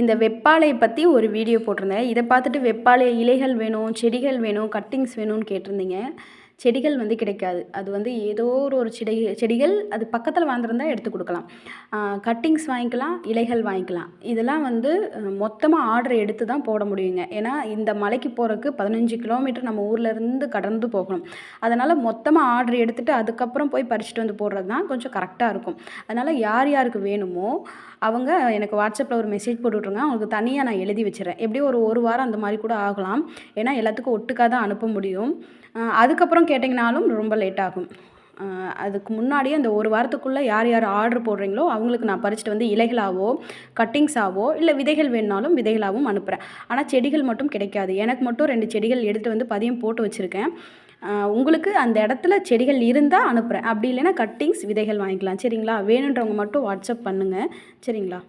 இந்த வெப்பாலையை பற்றி ஒரு வீடியோ போட்டிருந்தேன். இதை பார்த்துட்டு வெப்பாலை இலைகள் வேணும் செடிகள் வேணும் கட்டிங்ஸ் வேணும்னு கேட்டிருந்தீங்க. செடிகள் வந்து கிடைக்காது. அது வந்து ஏதோ ஒரு ஒரு செடி செடிகள் அது பக்கத்தில் வாழ்ந்துருந்தா எடுத்து கொடுக்கலாம். கட்டிங்ஸ் வாங்கிக்கலாம் இலைகள் வாங்கிக்கலாம். இதெல்லாம் வந்து மொத்தமாக ஆர்டர் எடுத்து தான் போட முடியுங்க. ஏன்னா இந்த மலைக்கு போகிறதுக்கு பதினஞ்சு கிலோமீட்டர் நம்ம ஊர்லேருந்து கடந்து போகணும். அதனால் மொத்தமாக ஆர்டர் எடுத்துகிட்டு அதுக்கப்புறம் போய் பறிச்சுட்டு வந்து போடுறது தான் கொஞ்சம் கரெக்டாக இருக்கும். அதனால் யார் யாருக்கு வேணுமோ அவங்க எனக்கு வாட்ஸ்அப்பில் ஒரு மெசேஜ் போட்டு விட்ருங்க அவங்களுக்கு தனியாக நான் எழுதி வச்சுறேன் எப்படியும் ஒரு ஒரு வாரம் அந்த மாதிரி கூட ஆகலாம். ஏன்னா எல்லாத்துக்கும் ஒட்டுக்காக தான் அனுப்ப முடியும். அதுக்கப்புறம் கேட்டிங்கனாலும் ரொம்ப லேட் ஆகும். அதுக்கு முன்னாடியே அந்த ஒரு வாரத்துக்குள்ளே யார் யார் ஆர்டர் போடுறீங்களோ அவங்களுக்கு நான் பறிச்சுட்டு வந்து இலைகளாவோ கட்டிங்ஸாகவோ இல்லை விதைகள் வேணுனாலும் விதைகளாகவும் அனுப்புகிறேன் ஆனால் செடிகள் மட்டும் கிடைக்காது. எனக்கு மட்டும் ரெண்டு செடிகள் எடுத்துகிட்டு வந்து பதியம் போட்டு வச்சுருக்கேன். உங்களுக்கு அந்த இடத்துல செடிகள் இருந்தால் அனுப்புகிறேன் அப்படி இல்லைன்னா கட்டிங்ஸ் விதைகள் வாங்கிக்கலாம். சரிங்களா? வேணுன்றவங்க மட்டும் வாட்ஸ்அப் பண்ணுங்கள் சரிங்களா?